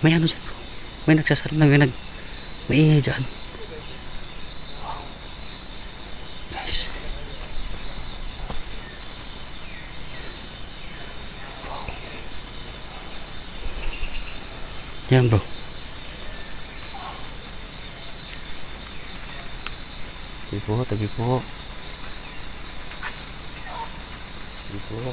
May ano dyan. May nagsasal na, may nag... May dyan. Wow. Guys. Yan, bro. Tabi po, tabi po. Tabi po.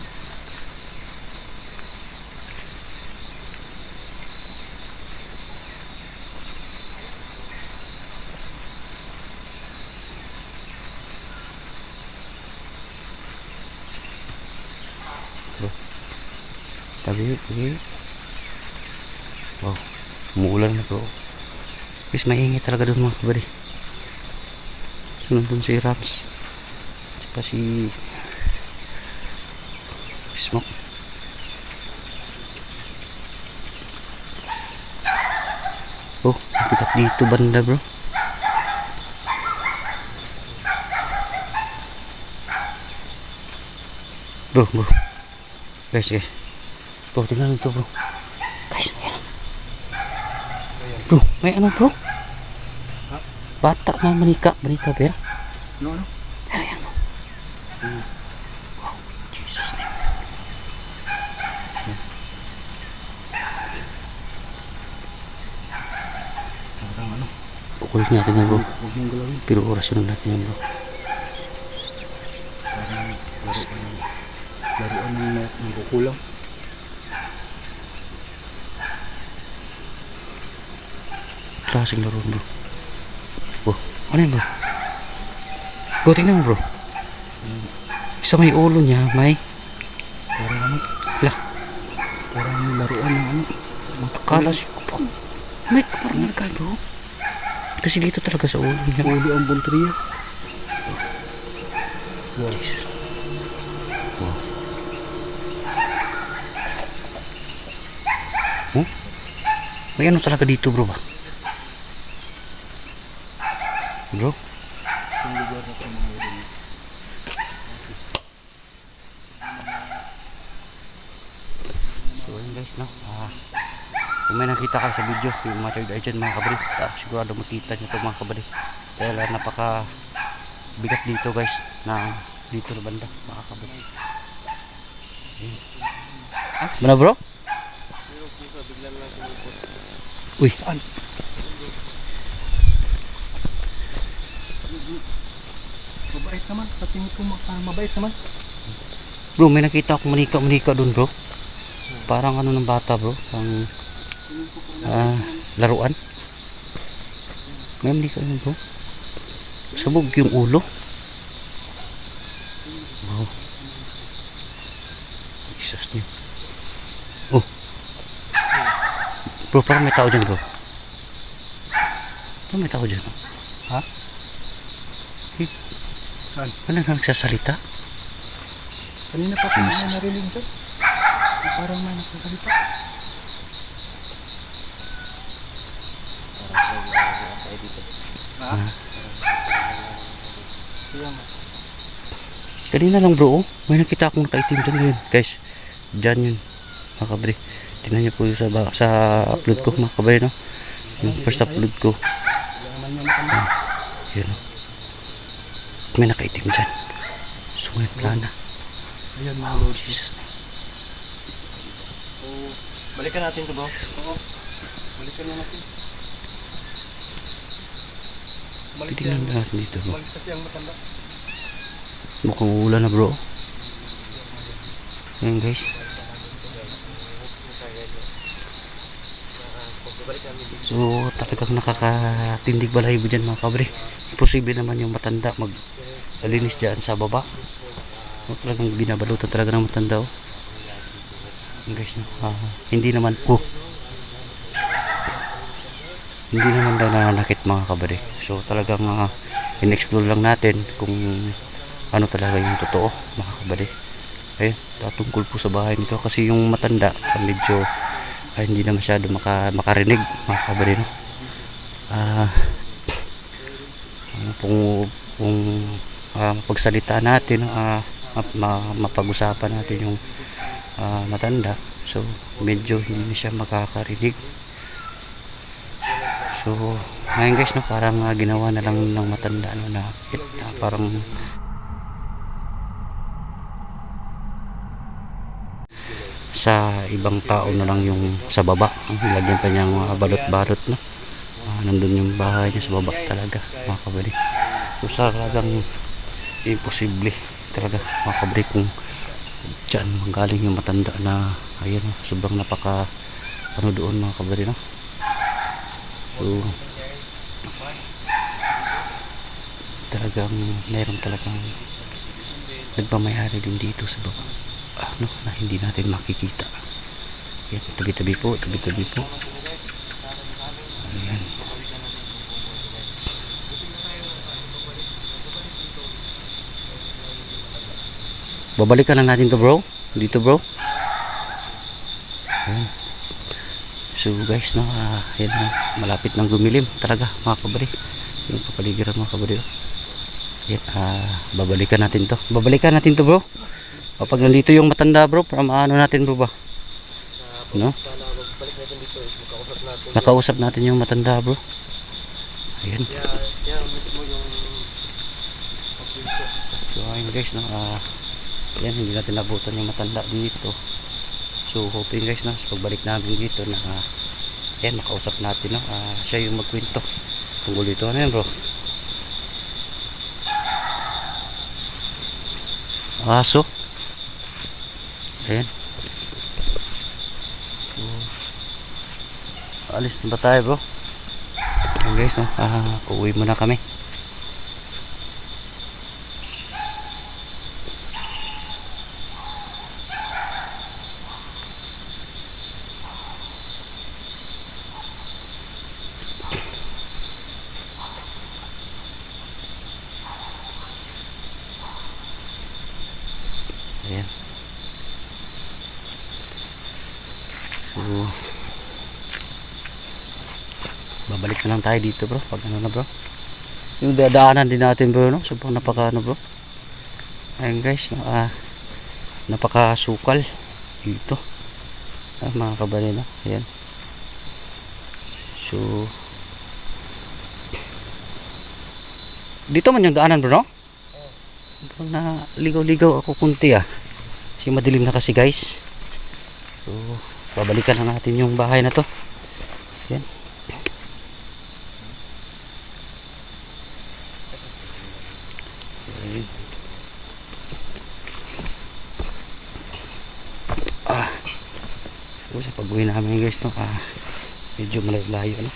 Tabi, tabi. Wow. Na bro. Guys, maingay talaga doon mga kabari. Doon si Rams. Tsaka si... Smoke. Oh, napitak dito banda bro. Bro, bro. Guys, guys. Bro, tingnan ito bro. Guys, ayan. Bro, may ano bro? Bata na manika, manika ber. Ano, ano? Pero yan bro. Wow, Jesus name. Parang ano? Kukulit natin yan bro. Pero orasyon natin yan bro. Parang laruan, laruan ng, ng Klaseng laro bro. Oh, ano yan bro? Bro, tingnan mo bro. Sa may ulo niya, may... Parang ano? Lah, Parang laruan ng ano? akala siya bro. May parang nagka bro. Kasi dito talaga sa ulo niya. Ulo ang buntriya. Wow. Jesus. Wow. Oh? May ano talaga dito bro ba? Bro? Yung lugar na ito mga. So yun guys no. Ah, kung may nakita kayo sa video, yung mga eye dyan mga kabali, ah, sigurado makita nyo ito mga kabali. Dahil ah, napaka bigat dito guys na dito na banda mga kabali. Ayun. Mana bro? Uy, Saan? Mabait naman. Sa tingin ko maka- mabait naman. bro may nakita akong manika-manika dun bro. Parang ano ng bata bro, pang ah, laruan. May manika yun bro. Sabog yung ulo. Wow. Jesus niyo. Oh. Bro, parang may tao dyan bro. Parang may tao dyan. Ha? Eh, Saan? Ano na nagsasalita? Kanina pa ko na narinig sir. Parang may nakakalita. Ha? Kaya nga. Kanina lang bro, oh. may nakita akong nakaitim dyan yun. Guys, dyan yun. Mga kabri. Tingnan niyo po yung sa, sa upload ko mga kabri no. Yung first upload ko. Yun. May nakaitim dyan. So ngayon wala na. Ayan mga lord. Jesus. Balikan natin to bro. Oo. Balikan na natin. Umalis Titingnan yan. natin dito bro. Umalis kasi ang matanda. Mukhang uulan na bro. Ayan guys. So talagang nakakatindig balahibo dyan mga kabre. Imposible naman yung matanda mag alinis dyan sa baba. So, talagang binabalutan talaga ng matanda oh. Ah, hindi naman po. Hindi naman daw nananakit mga kabre. So talagang uh, in-explore lang natin kung ano talaga yung totoo mga kabady ayun tatungkol po sa bahay nito kasi yung matanda ah, medyo ah, hindi na masyado maka, makarinig mga kabady no ah ano kung kung ah, mapagsalita natin map- ma- mapag-usapan natin yung ah, matanda. So medyo hindi na siya makakarinig. So ngayon guys no parang ah, ginawa na lang ng matanda no na, na parang sa ibang tao na lang yung sa baba. Lagyan pa niyang mga balot-balot no? Ah, nandun yung bahay niya sa baba talaga mga kabali so talagang imposible talaga mga kabali kung dyan manggaling yung matanda na ayan no, sobrang napaka ano doon mga kabali no? So talagang meron talagang nagpamayari din dito sa baba ano na hindi natin makikita. Yan tabi-tabi po tabi-tabi po. Ayan. Babalikan na natin to bro. Dito bro. Ayan. So guys no ah, yan na malapit nang gumilim talaga mga kabari. Yung kapaligiran mga kabari oh. yan ah, babalikan natin to. Babalikan natin to bro kapag nandito yung matanda bro para maano natin bro ba no nakausap natin yung matanda bro yung So ayun guys no, ah yan hindi natin nabutan yung matanda dito. So hoping guys no, sa pagbalik namin dito na ah, yan makausap natin no, ah, siya yung magkwento tungkol dito ano yan bro. Aso. Ayan. Alis na ba tayo bro? Ayun guys no, ah, uuwi muna kami. Ayan. Babalik na lang tayo dito bro. Pag ano na bro. Yung dadaanan din natin bro no. Sobrang napaka ano bro. Ayan guys. No, ah, napakasukal dito. Ah, mga kabali na. Ayan. So, dito man yung daanan bro no? Na ligaw-ligaw ako kunti ah. Kasi madilim na kasi guys. So, babalikan na natin yung bahay na to. Yan. Ah. So, sa pag-uwi namin guys no, ah, medyo malayo-layo no.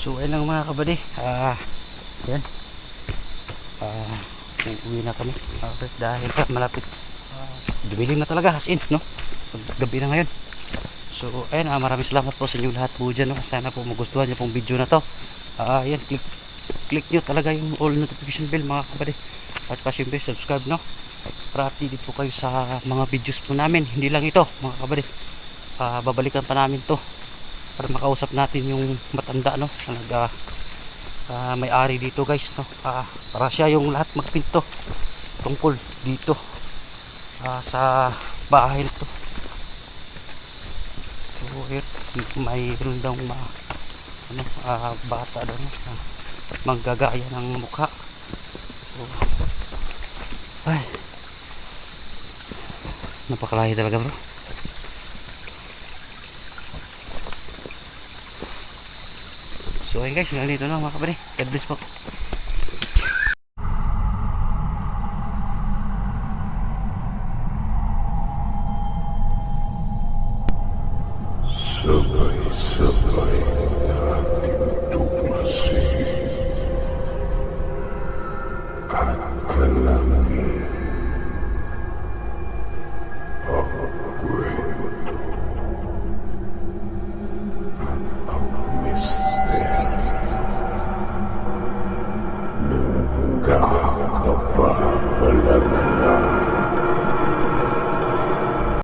So ayun lang mga kabady. Ah, yan. Ah, uwi na kami. Okay, dahil malapit. Dumilim na talaga as in, no? Gabi na ngayon. So ayun, ah, maraming salamat po sa inyo lahat po dyan. No? Sana po magustuhan niyo pong video na to. Ah, yan, click click nyo talaga yung all notification bell mga kabady. At pa siyempre subscribe no. Para updated po kayo sa mga videos po namin. Hindi lang ito mga kabady. Ah, babalikan pa namin to para makausap natin yung matanda no na nag ah, ah, may-ari dito guys no Ah, para siya yung lahat magpinto tungkol dito ah, sa bahay nito so eh, mayroon daw ma ano, ah, bata daw ah, manggagaya ng mukha. So, ay, napakalahi talaga bro. So ayun guys, hanggang dito lang mga kapre. God bless po. Sabay,